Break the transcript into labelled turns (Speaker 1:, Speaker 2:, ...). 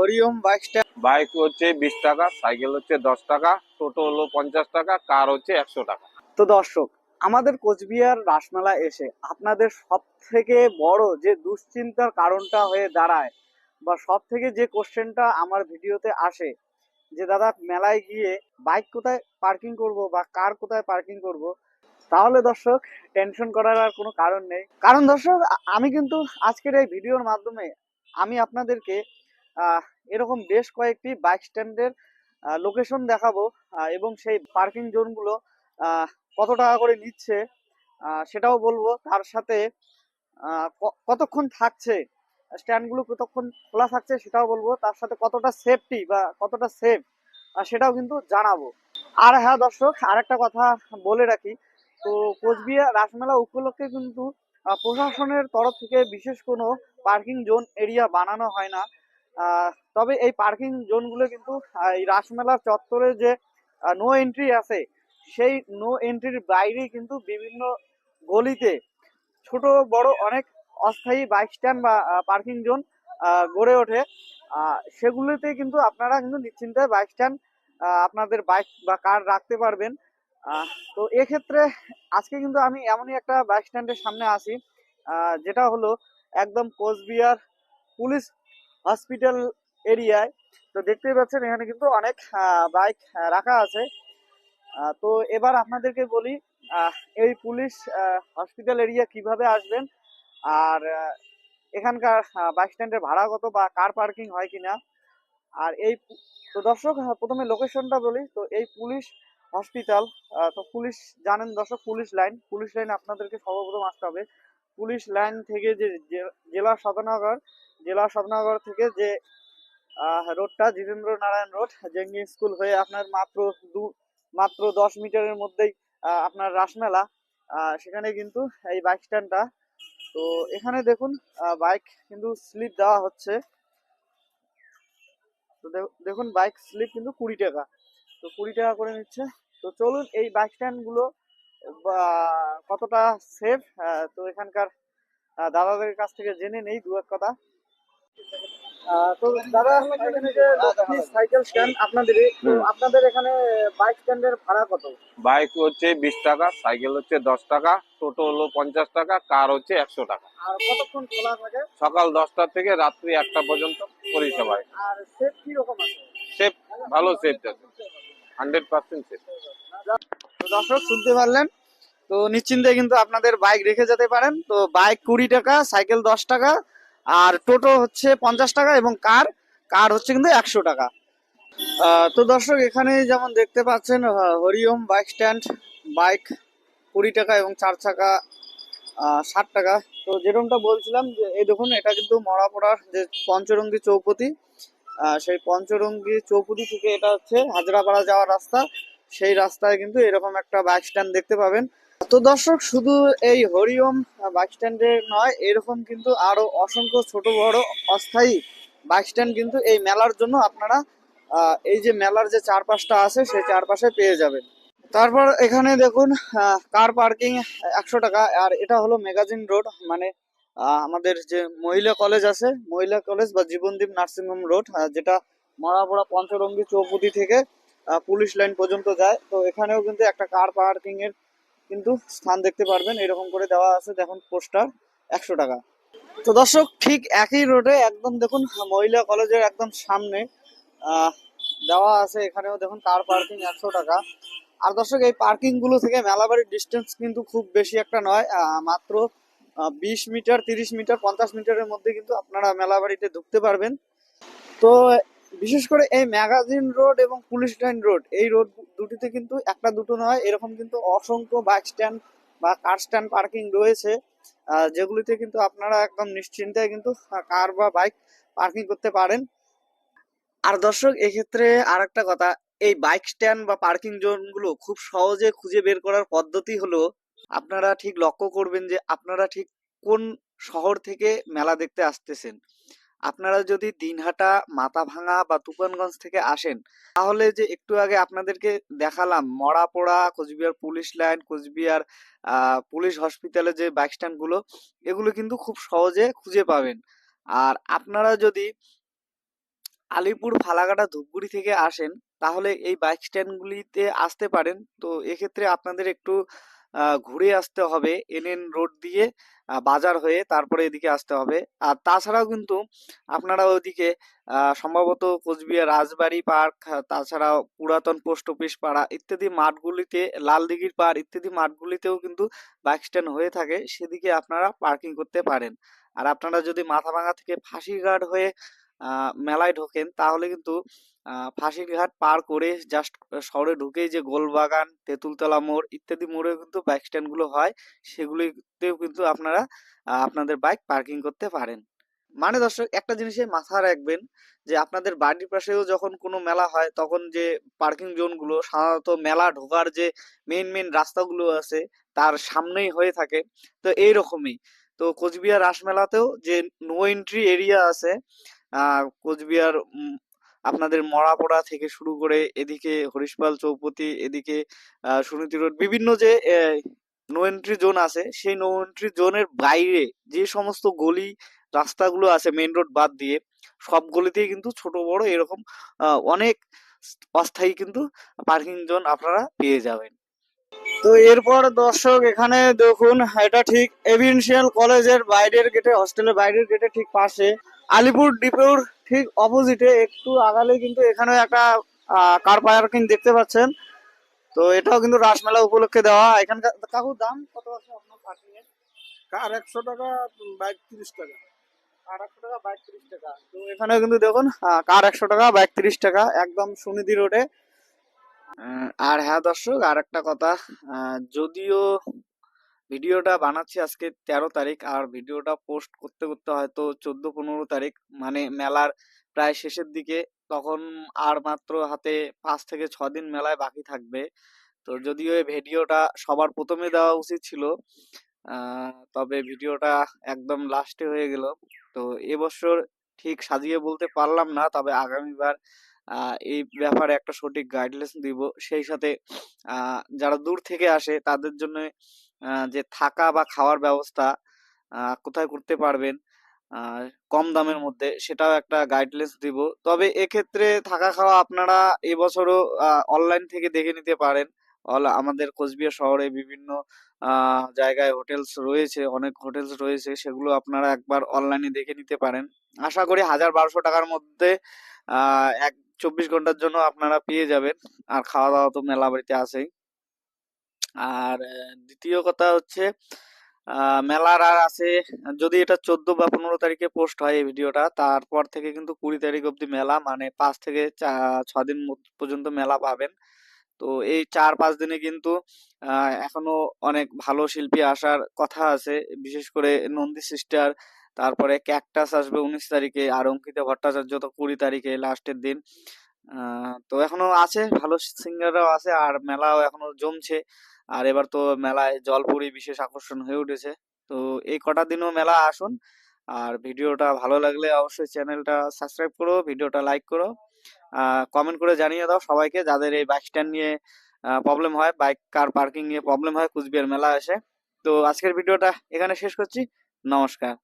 Speaker 1: Hariom bike stand
Speaker 2: bike হচ্ছে বিশ টাকা সাইকেল হচ্ছে দশ টাকা টোটো হলো পঞ্চাশ টাকা কার হচ্ছে একশো টাকা।
Speaker 1: তো দর্শক আমাদের কোচবিহার রাসমেলা এসে আপনাদের সব থেকে বড় যে দুশ্চিন্তার কারণটা হয়ে দাঁড়ায় বা সব থেকে যে কোশ্চেনটা আমার ভিডিওতে আসে যে দাদা মেলায় গিয়ে বাইক কোথায় পার্কিং করব বা কার কোথায় পার্কিং করব তাহলে দর্শক টেনশন করার আর কোনো কারণ নেই। কারণ দর্শক আমি কিন্তু আজকের এই ভিডিওর মাধ্যমে আমি আপনাদেরকে এরকম বেশ কয়েকটি বাইক স্ট্যান্ডের লোকেশন দেখাবো এবং সেই পার্কিং জোনগুলো কত টাকা করে নিচ্ছে সেটাও বলব। তার সাথে কতক্ষণ থাকছে স্ট্যান্ডগুলো কতক্ষণ খোলা থাকছে সেটাও বলব। তার সাথে কতটা সেফটি বা কতটা সেফ সেটাও কিন্তু জানাব। আর হ্যাঁ দর্শক আর একটা কথা বলে রাখি, তো কোচবিহার রাসমেলা উপলক্ষে কিন্তু প্রশাসনের তরফ থেকে বিশেষ কোনো পার্কিং জোন এরিয়া বানানো হয় না। তবে এই পার্কিং জোনগুলো কিন্তু এই রাসমেলার চত্বরে যে নো এন্ট্রি আছে, সেই নো এন্ট্রির বাইরেই কিন্তু বিভিন্ন গলিতে ছোট, বড় অনেক অস্থায়ী বাইক স্ট্যান্ড বা পার্কিং জোন গড়ে ওঠে। সেগুলোতে কিন্তু আপনারা কিন্তু নিশ্চিন্তে বাইক স্ট্যান্ড আপনাদের বাইক বা কার রাখতে পারবেন। তো এক্ষেত্রে আজকে কিন্তু আমি এমনই একটা বাইক স্ট্যান্ডের সামনে আসি যেটা হলো একদম কোচবিহার পুলিশ হসপিটাল এরিয়ায়। তো দেখতেই পাচ্ছেন, এখানে কিন্তু অনেক বাইক রাখা আছে। তো এবার আপনাদেরকে বলি এই পুলিশ হসপিটাল এরিয়া কীভাবে আসবেন? আর এখানকার বাস স্ট্যান্ডের ভাড়া কত বা কার পার্কিং হয় কিনা? আর এই তো দর্শক প্রথমে লোকেশনটা বলি। তো এই পুলিশ হসপিটাল তো পুলিশ, জানেন দর্শক, পুলিশ লাইন। পুলিশ লাইন আপনাদেরকে সর্বপ্রথম আসতে হবে। পুলিশ লাইন থেকে যে জেলা সদনগর জেলা সদনগর থেকে যে রোডটা, Jitendra Narayan road, Jenkins school হয়ে আপনার মাত্র দু, মাত্র দশ মিটারের মধ্যেই আপনার রাসমেলা সেখানে কিন্তু এই বাইক স্ট্যান্ডটা তো এখানে দেখুন বাইক কিন্তু স্লিপ দেওয়া হচ্ছে। তো দেখুন বাইক স্লিপ কিন্তু কুড়ি টাকা। তো কুড়ি টাকা করে নিচ্ছে। তো চলুন এই বাইক স্ট্যান্ডগুলো কতটা সেফ তো এখানকার দাদাদের কাছ থেকে জেনে নেই দু এক কথা। তো দাদা এখানে যে সাইকেল স্ট্যান্ড আপনাদের তো আপনাদের এখানে বাইক স্ট্যান্ডের ভাড়া কত?
Speaker 2: বাইক হচ্ছে বিশ টাকা সাইকেল হচ্ছে দশ টাকা টোটো হলো পঞ্চাশ টাকা কার হচ্ছে একশো টাকা।
Speaker 1: আর কতক্ষণ খোলা থাকে?
Speaker 2: সকাল দশটা থেকে রাত্রি একটা পর্যন্ত পরিষেবায়
Speaker 1: আর সেফ কি রকম আছে?
Speaker 2: সেফ ভালো সেফ আছে। হান্ড্রেড পার্সেন্ট সেফ
Speaker 1: দর্শক শুনতে পারলেন? তো নিশ্চিন্তে কিন্তু আপনাদের বাইক রেখে যেতে পারেন। তো বাইক কুড়ি টাকা সাইকেল দশ টাকা আর টোটো হচ্ছে পঞ্চাশ টাকা এবং কার কার হচ্ছে কিন্তু একশো টাকা। তো দর্শক, এখানে যেমন দেখতে পাচ্ছেন হরিওম বাইক স্ট্যান্ড, বাইক কুড়ি টাকা এবং চার চাকা ষাট টাকা। তো যেরকমটা বলছিলাম যে, এই দেখুন, এটা কিন্তু মরাপড়ার যে পঞ্চরঙ্গি চৌপতি সেই পঞ্চরঙ্গি চৌপতি থেকে এটা হচ্ছে হাজরাপাড়া যাওয়ার রাস্তা। সেই রাস্তায় কিন্তু এরকম একটা বাইক স্ট্যান্ড দেখতে পাবেন। তো দর্শক, শুধু এই হরিওম বাইক স্ট্যান্ডে নয়, এরকম কিন্তু আরও অসংখ্য ছোট, বড়, অস্থায়ী বাইক স্ট্যান্ড কিন্তু এই মেলার জন্য আপনারা এই যে মেলার যে চারপাশটা আছে, সেই চারপাশে পেয়ে যাবেন। তারপর এখানে দেখুন কার পার্কিং একশো টাকা, আর এটা হলো ম্যাগাজিন রোড মানে আমাদের যে মহিলা কলেজ আছে, মহিলা কলেজ বা জীবনদীপ নার্সিংহোম রোড যেটা মরাপড়া পঞ্চরঙ্গি চৌপতি থেকে পুলিশ লাইন পর্যন্ত যায়। তো এখানেও কিন্তু একটা কার পার্কিং এর কিন্তু স্থান দেখতে পারবেন, এরকম করে দেওয়া আছে, দেখুন পোস্টার, একশো টাকা। তো দর্শক, ঠিক একই রোডে একদম দেখুন, মহিলা কলেজের একদম সামনে দেওয়া আছে, এখানেও দেখুন কার পার্কিং একশো টাকা। আর দর্শক, এই পার্কিংগুলো থেকে মেলাবাড়ির ডিস্টেন্স কিন্তু খুব বেশি একটা নয় মাত্র বিশ মিটার, তিরিশ মিটার, পঞ্চাশ মিটারের মধ্যে কিন্তু আপনারা মেলাবাড়িতে ঢুকতে পারবেন। তো বিশেষ করে এই ম্যাগাজিন রোড এবং পুলিশ লাইন রোড, এই রোড দুটিতে কিন্তু একটা দুটো নয়, এরকম কিন্তু অসংখ্য বাইক স্ট্যান্ড বা কার স্ট্যান্ড পার্কিং রয়েছে যেগুলিতে কিন্তু আপনারা একদম নিশ্চিন্তায় কিন্তু কার বা বাইক পার্কিং করতে পারেন। আর দর্শক, এক্ষেত্রে আর একটা কথা, এই বাইক স্ট্যান্ড বা পার্কিং জোনগুলো খুব সহজে খুঁজে বের করার পদ্ধতি হলো, আপনারা ঠিক লক্ষ্য করবেন যে আপনারা ঠিক কোন শহর থেকে মেলা দেখতে আসতেছেন। আপনারা যদি দিনহাটা মাথাভাঙা বা তুফানগঞ্জ থেকে আসেন, তাহলে যে একটু আগে আপনাদেরকে দেখালাম Marapora Cooch Behar police line, Cooch Behar police হসপিটালে যে বাইক স্ট্যান্ডগুলো এগুলো কিন্তু খুব সহজে খুঁজে পাবেন। আর আপনারা যদি আলিপুর, ফালাকাটা, ধূপগুড়ি থেকে আসেন, তাহলে এই বাইক স্ট্যান্ডগুলিতে আসতে পারেন। তো এক্ষেত্রে আপনাদের একটু ঘুরে আসতে হবে এনএন রোড দিয়ে বাজার হয়ে তারপরে এদিকে আসতে হবে। আর তাছাড়াও কিন্তু আপনারা ওইদিকে আহ, সম্ভবত কোচবিহার রাজবাড়ি পার্ক তাছাড়াও পুরাতন পোস্ট অফিস পাড়া ইত্যাদি মাঠগুলিতে লালদিঘির পাড় ইত্যাদি মাঠগুলিতেও কিন্তু বাইক স্ট্যান্ড হয়ে থাকে। সেদিকে আপনারা পার্কিং করতে পারেন। আর আপনারা যদি মাথাভাঙা থেকে ফাঁসিঘাট হয়ে মেলায় ঢোকেন তাহলে কিন্তু আহ, ফাঁসিঘাট পার করে জাস্ট শহরে ঢুকেই যে গোলবাগান তেঁতুলতলা মোড় ইত্যাদি মোড়ে কিন্তু বাইক স্ট্যান্ডগুলো হয় সেগুলিতেও কিন্তু আপনারা আপনাদের বাইক পার্কিং করতে পারেন। মানে দর্শক একটা জিনিসে মাথায় রাখবেন যে আপনাদের বাড়ির পাশেও যখন কোনো মেলা হয় তখন যে পার্কিং জোনগুলো সাধারণত মেলা ঢোকার যে মেন মেন রাস্তাগুলো আছে তার সামনেই হয়ে থাকে। তো এইরকমই। তো কোচবিহার রাসমেলাতেও যে নো এন্ট্রি এরিয়া আছে কোচবিহার আপনাদের মরাপড়া থেকে শুরু করে এদিকে হরিশপাল চৌপতি, এদিকে সুনীতি রোড, বিভিন্ন যে নো এন্ট্রি জোন আছে, সেই নো এন্ট্রি জোনের বাইরে যে সমস্ত গলি রাস্তাগুলো আছে মেইন রোড বাদ দিয়ে, সব গলিতেই কিন্তু ছোট বড় এরকম অনেক অস্থায়ী কিন্তু পার্কিং জোন আপনারা পেয়ে যাবেন। তো এরপর দর্শক এখানে দেখুন, এটা ঠিক এভিনশিয়াল কলেজের বাইরের গেটে হস্টেলের বাইরের গেটে ঠিক পাশে আলিপুর ডিপোর ঠিক অপোজিটে একটু আগালে কিন্তু এখানে একটা কার পার্কিং দেখতে পাচ্ছেন। তো এটাও কিন্তু রাসমেলা উপলক্ষে দেওয়া। এখানকার কাকুর দাম কত আছে আপনার পার্কিং এর?
Speaker 3: কার একশো টাকা বাইক তিরিশ টাকা।
Speaker 1: কার একশো টাকা বাইক তিরিশ টাকা। তো এখানে কিন্তু দেখুন কার একশো টাকা বাইক তিরিশ টাকা একদম সুনিধি রোডে আর হ্যাঁ দর্শক আর একটা কথা আহ, যদিও ভিডিওটা বানাচ্ছি আজকে তেরো তারিখ, আর ভিডিওটা পোস্ট করতে করতে হয়তো চোদ্দ, পনেরো তারিখ মানে মেলার প্রায় শেষের দিকে। তখন আর মাত্র হাতে পাঁচ থেকে ছ দিন মেলায় বাকি থাকবে। তো যদিও এই ভিডিওটা সবার প্রথমে দেওয়া উচিত ছিল তবে ভিডিওটা একদম লাস্টে হয়ে গেল। তো এবছর ঠিক সাজিয়ে বলতে পারলাম না, তবে আগামীবার এই ব্যাপারে একটা সঠিক গাইডলাইন দিব। সেই সাথে যারা দূর থেকে আসে, তাদের জন্য যে থাকা বা খাওয়ার ব্যবস্থা কোথায় করতে পারবেন কম দামের মধ্যে, সেটাও একটা গাইডলাইন্স দিব। তবে এক্ষেত্রে থাকা খাওয়া আপনারা এবছরও অনলাইন থেকে দেখে নিতে পারেন। অল- আমাদের কোচবিহার শহরে বিভিন্ন জায়গায় হোটেলস রয়েছে, অনেক হোটেলস রয়েছে, সেগুলো আপনারা একবার অনলাইনে দেখে নিতে পারেন। আশা করি হাজার বারোশো টাকার মধ্যে এক চব্বিশ ঘণ্টার জন্য আপনারা পেয়ে যাবেন। আর খাওয়া দাওয়া তো মেলা বাড়িতে আছেই। আর দ্বিতীয় কথা হচ্ছে মেলার আর আছে, যদি এটা চোদ্দ বা পনেরো তারিখে পোস্ট হয় এই ভিডিওটা, তারপর থেকে কিন্তু কুড়ি তারিখ অবধি মেলা মানে পাঁচ থেকে ছ দিন পর্যন্ত মেলা পাবেন। তো এই চার পাঁচ দিনে কিন্তু এখনও অনেক ভালো শিল্পী আসার কথা আছে, বিশেষ করে নন্দী সিস্টার, তারপরে ক্যাকটাস আসবে উনিশ তারিখে, আর অঙ্কিতা ভট্টাচার্য তো কুড়ি তারিখে লাস্টের দিন। তো এখনও আছে, ভালো সিঙ্গাররাও আছে, আর মেলাও এখনও জমছে। আর এবার তো মেলায় জলপুরি বিশেষ আকর্ষণ হয়ে উঠেছে। তো এই কটা দিনও মেলা আসুন। আর ভিডিওটা ভালো লাগলে অবশ্যই চ্যানেলটা সাবস্ক্রাইব করো, ভিডিওটা লাইক করো। কমেন্ট করে জানিয়ে দাও সবাইকে যাদের এই বাইক স্ট্যান্ড নিয়ে প্রবলেম হয় বাইক কার পার্কিং নিয়ে প্রবলেম হয়, কুচবিহার মেলা এসে। তো আজকের ভিডিওটা এখানে শেষ করছি। নমস্কার।